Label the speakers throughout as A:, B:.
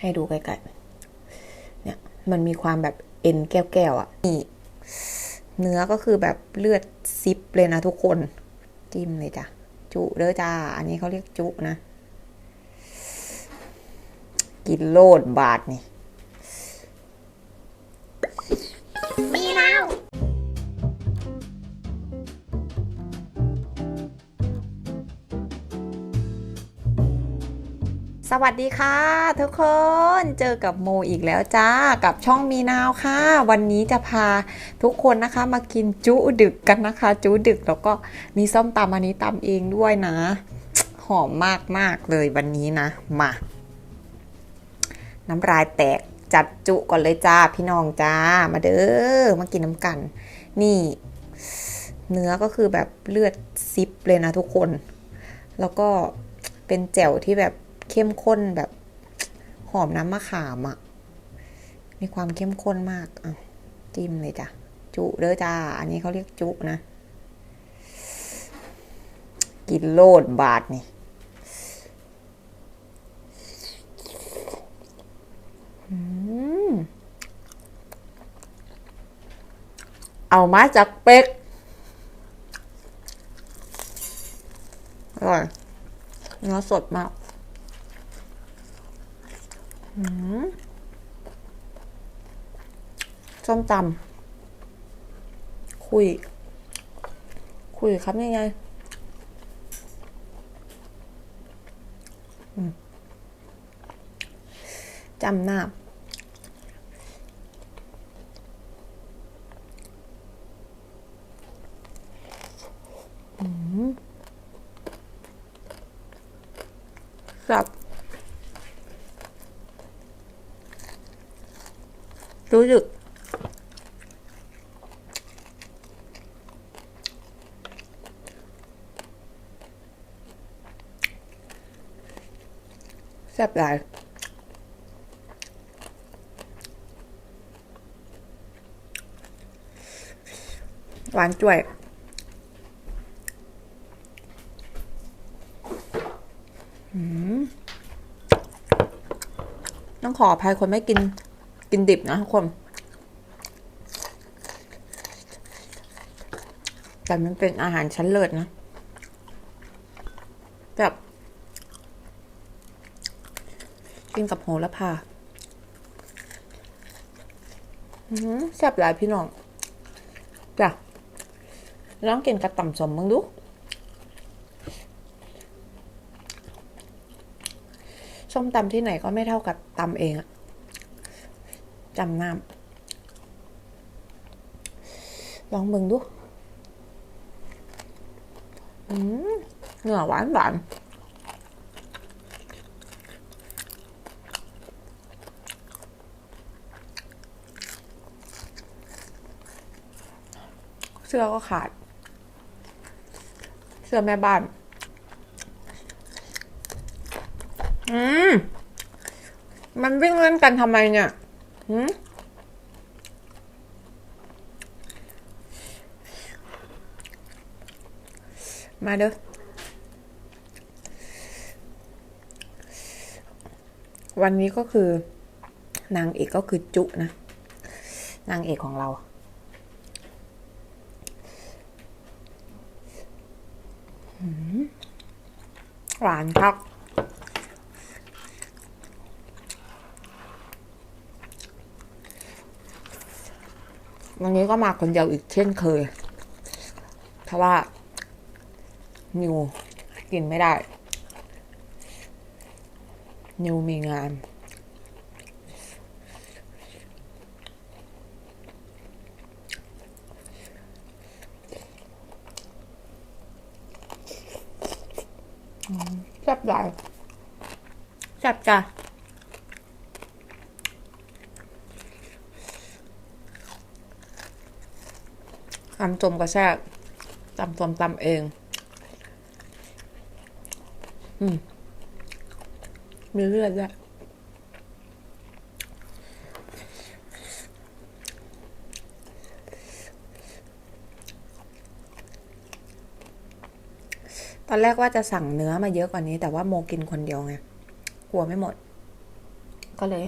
A: ให้ดูใกล้ๆ เนี่ย มันมีความแบบเอ็นแก้วๆอะ่ะนี่เนื้อก็คือแบบเลือดซิปเลยนะทุกคน จิ้มเลยจ้ะ จุเด้อจ้า อันนี้เขาเรียกจุนะ กินโลดบาทนี่ สวัสดีค่ะทุกคนเจอกับโมอีกแล้วจ้ากับช่องมีนาวค่ะ วันนี้จะพาทุกคนนะคะมากินจุดึกกันนะคะ จุดึกแล้วก็มีส้มตำอันนี้ตำเองด้วยนะ หอมมากมากเลยวันนี้นะ มา น้ำลายแตกจัดจุก่อนเลยจ้าพี่น้องจ้ามาเด้อมากินน้ำกัน นี่ เนื้อก็คือแบบเลือดซิปเลยนะทุกคน แล้วก็เป็นแจ่วที่แบบ เข้มข้นแบบหอมน้ำมะขามอะ่ะ มีความเข้มข้นมากอะจิ้มเลยจ้ะ จุเด้อจ้า อันนี้เขาเรียกจุนะ กินโลดบาทนี่เอามาจากเป็กอร่อยเนื้อสดมาก ส้มตำคุย คุยครับยังไงจำหน้าอืมครับ รู้สึกแซ่บหลายหวานจ่วยต้องขออภัยคนไม่กิน กินดิบนะทุกคน แต่มันเป็นอาหารชั้นเลิศนะ แบบ กินกับโหระพาแซ่บหลายพี่น้องจ้ะลองกินกับต่ำสมมึงดูส้มตำที่ไหนก็ไม่เท่ากับตำเองอะ จำน้ำลองเบิ่งดูอืมเนื้อหวานหวานเสื้อก็ขาด เสื้อแม่บ้าน อืม มันวิ่งเล่นกันทำไมเนี่ย หืมมาเด้อวันนี้ก็คือนางเอกก็คือจุนะ นางเอกของเราหืมหวานครับ วันนี้ก็มาคนเดียวอีกเช่นเคย เพราะว่านิวกินไม่ได้ นิวมีงาน แซ่บหลายแซ่บจ้ะ ตำจมก็แซ่บตำส้มตำเอง อืม มีเลือดด้วยตอนแรกว่าจะสั่งเนื้อมาเยอะกว่านี้ แต่ว่าโมกินคนเดียวไงกลัวไม่หมด ก็เลย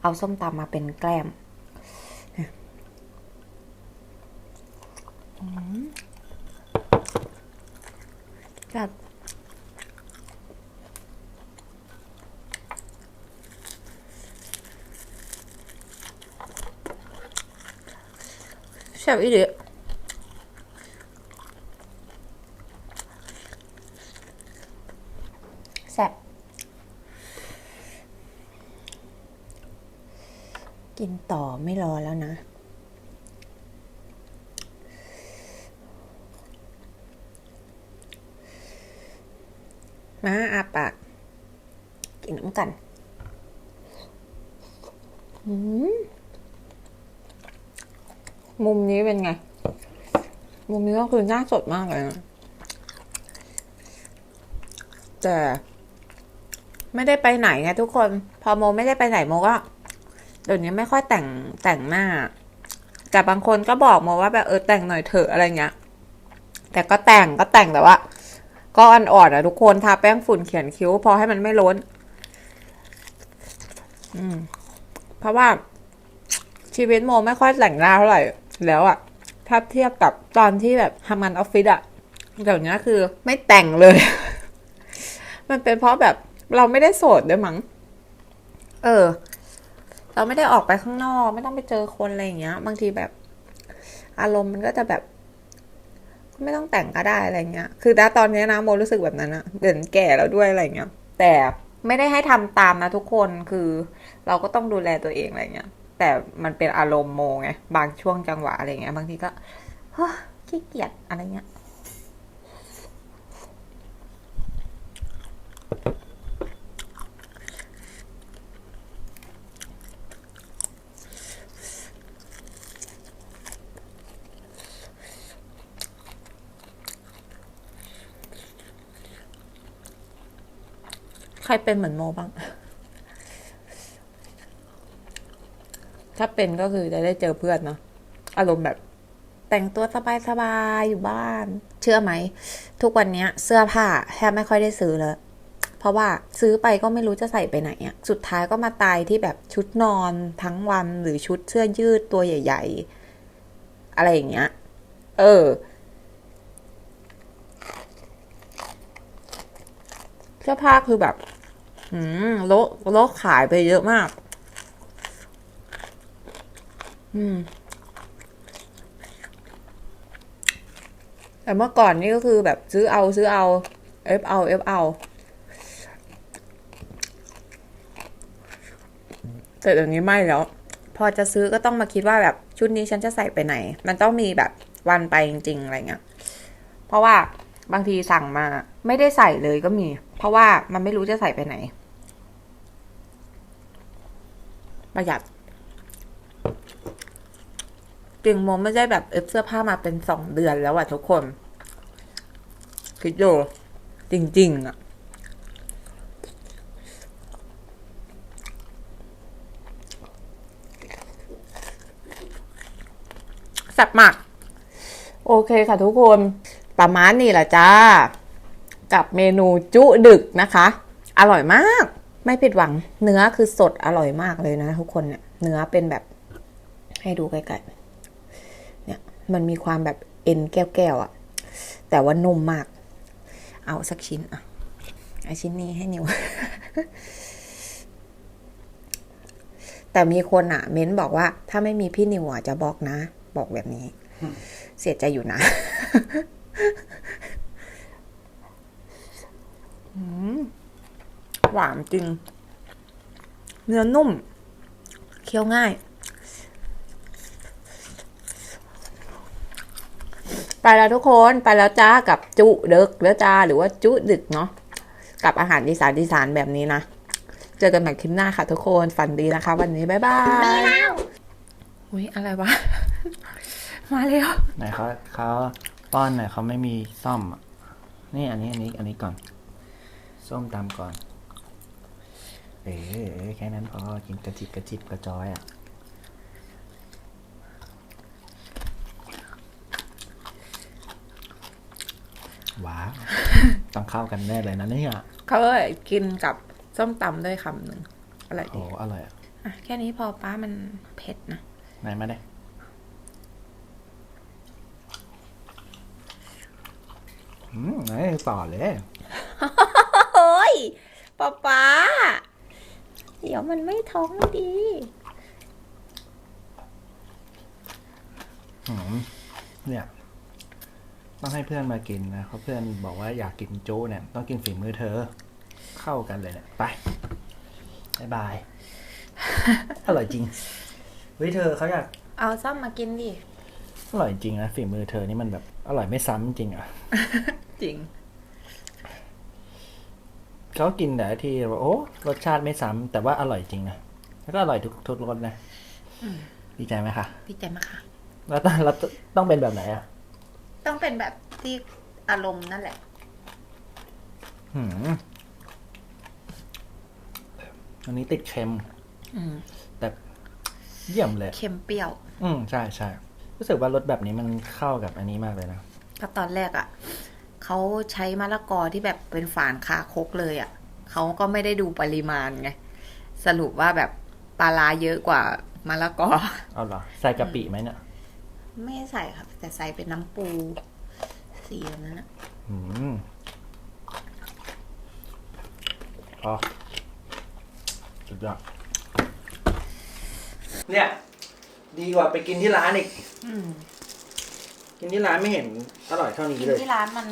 A: เอาส้มตำมาเป็นแกล้ม อืมแซ่บอีเดียแซ่บกินต่อไม่รอแล้วนะ มาอาปาก กินน้ำกัน มุมนี้เป็นไง มุมนี้ก็คือหน้าสดมากเลยนะ แต่ไม่ได้ไปไหนไงทุกคน พอโมไม่ได้ไปไหนโมก็เดี๋ยวนี้ไม่ค่อยแต่งแต่งหน้า แต่บางคนก็บอกโมว่าแบบเออแต่งหน่อยเถอะอะไรเงี้ย แต่ก็แต่งก็แต่งแต่ว่า ก็อ่อนๆอะทุกคนทาแป้งฝุ่นเขียนคิ้ว พอให้มันไม่ล้น อืม เพราะว่า ชีวิตโมไม่ค่อยแต่งหน้าเท่าไหร่ แล้วอะถ้าเทียบกับตอนที่แบบทำงานออฟฟิศอะเดี๋ยวนี้คือ ไม่แต่งเลย มันเป็นเพราะแบบเราไม่ได้โสดด้วยมั้ง เออ เราไม่ได้ออกไปข้างนอก ไม่ต้องไปเจอคนอะไรอย่างเงี้ย บางทีแบบ อารมณ์มันก็จะแบบ ไม่ต้องแต่งก็ได้อะไรเงี้ย คือณตอนนี้นะโมรู้สึกแบบนั้นอะเดินแก่แล้วด้วยอะไรเงี้ย แต่ไม่ได้ให้ทำตามนะทุกคน คือเราก็ต้องดูแลตัวเองอะไรเงี้ย แต่มันเป็นอารมณ์โมไง บางช่วงจังหวะอะไรเงี้ย บางทีก็ขี้เกียจอะไรเงี้ย ใครเป็นเหมือนโมบ้าง ถ้าเป็นก็คือจะได้เจอเพื่อนเนาะอารมณ์แบบ แต่งตัวสบายๆอยู่บ้าน เชื่อไหม ทุกวันนี้เสื้อผ้าแทบไม่ค่อยได้ซื้อเลยเพราะว่าซื้อไปก็ไม่รู้จะใส่ไปไหนอะ สุดท้ายก็มาตายที่แบบชุดนอนทั้งวันหรือชุดเสื้อยืดตัวใหญ่ ๆ อะไรอย่างเงี้ย เออ เสื้อผ้าคือแบบ อืมโลโลกขายไปเยอะมาก อืม แต่เมื่อก่อนนี่ก็คือแบบซื้อเอาซื้อเอา เอฟเอาเอฟเอาแต่เดี๋ยวนี้ไม่แล้ว พอจะซื้อก็ต้องมาคิดว่าแบบชุดนี้ฉันจะใส่ไปไหน มันต้องมีแบบวันไปจริง ๆ อะไรเงี้ย เพราะว่าบางทีสั่งมาไม่ได้ใส่เลยก็มี ราะว่ามันไม่รู้จะใส่ไปไหน ประหยัดจริงโมไม่ได้แบบเอฟเสื้อผ้ามาเป็นสองเดือนแล้วอะทุกคน คิดดูจริง ๆอะสับมากโอเคค่ะทุกคนประมาณนี้แหละจ้า กับเมนูจุดึกนะคะ อร่อยมาก ไม่ผิดหวัง เนื้อคือสดอร่อยมากเลยนะทุกคนเนี่ยเนื้อเป็นแบบ ให้ดูใกล้ๆเนี่ยมันมีความแบบเอ็นแก้วๆอะ่ะ แต่ว่านุ่มมาก เอาสักชิ้นอะไอชิ้นนี้ให้นิวแต่มีคนอะเม้นบอกว่า ถ้าไม่มีพี่นิวอะจะบอกนะ บอกแบบนี้ เสียใจอยู่นะ หวานจริง เนื้อนุ่ม เคี้ยวง่าย ไปแล้วทุกคน ไปแล้วจ้ากับจุดึกแล้วจ้า หรือว่าจุดึกเนาะ กับอาหารอีสานอีสานแบบนี้นะ เจอกันใหม่คลิปหน้าค่ะทุกคน ฝันดีนะคะ วันนี้บ๊ายบาย
B: มีแล้ว
A: อุ้ยอะไรวะ มาเร็ว
C: ไหนเขาเขาป้อนหน่อยเขาไม่มีซ่อมอะนี่อันนี้อันนี้อันนี้ก่อน ส้มตำก่อนเออเออแค่นั้นพอกินกระจิบกระจิบกระจอยอะว้าวต้องเข้ากันแน่เลยนะเนี่ย
A: เขาเลยกินกับส้มตำด้วยคำหนึ่งอร่อย
C: โอ้
A: ดี
C: อร่อยอะ
A: อะแค่นี้พอป้ามันเผ็ดนะ
C: ไหนมาได้อืมไหนต่อเลย
A: โอ้ย ป้าป้าเดี๋ยวมันไม่ท้องไม่ดี
C: อืมเนี่ย ต้องให้เพื่อนมากินนะเพราะเพื่อนบอกว่าอยากกินโจ้เนี่ย ต้องกินฝีมือเธอ เข้ากันเลยเนี่ย ไปบายบาย อร่อยจริง เฮ้ยเธอเขาอยาก
A: เอาซ่อมมากินดิ
C: อร่อยจริงนะฝีมือเธอนี่มันแบบอร่อยไม่ซ้ำจริงอะ
A: จริง
C: เขากินแต่ละทีว่าโอ้รสชาติไม่ซ้ำแต่ว่าอร่อยจริงนะแล้วก็อร่อยทุกทุกรสนะ
A: อืม
C: ดีใจไหมคะ
A: ดีใจมากค่ะ
C: แล้วต้องแล้วต้องเป็นแบบไหนอะ
A: ต้องเป็นแบบที่อารมณ์นั่นแหละ
C: หืมอันนี้ติดเค็ม
A: อืม
C: แต่เยี่ยมเลย
A: เค็มเปรี้ยว
C: อืมใช่ใช่รู้สึกว่ารสแบบนี้มันเข้ากับอันนี้มากเลยนะ
A: ก็ตอนแรกอะ่ะ เขาใช้มะละกอที่แบบเป็นฝานคาคกเลยอะ่ะเขาก็ไม่ได้ดูปริมาณไง สรุปว่าแบบปลาร้าเยอะกว่ามะละกอ
C: เอาเหรอ ใส่กะปิไหมเนี่ย
A: ไม่ใส่ครับแต่ใส่เป็นน้ำปู สีแบบนั้นอะ
C: อืมอ๋อสุดยอดเนี่ย ดีกว่าไปกินที่ร้านอีก
A: อืม
C: กินที่ร้านไม่เห็นอร่อยเท่านี้
A: กิน
C: เลย
A: ที่ร้านมัน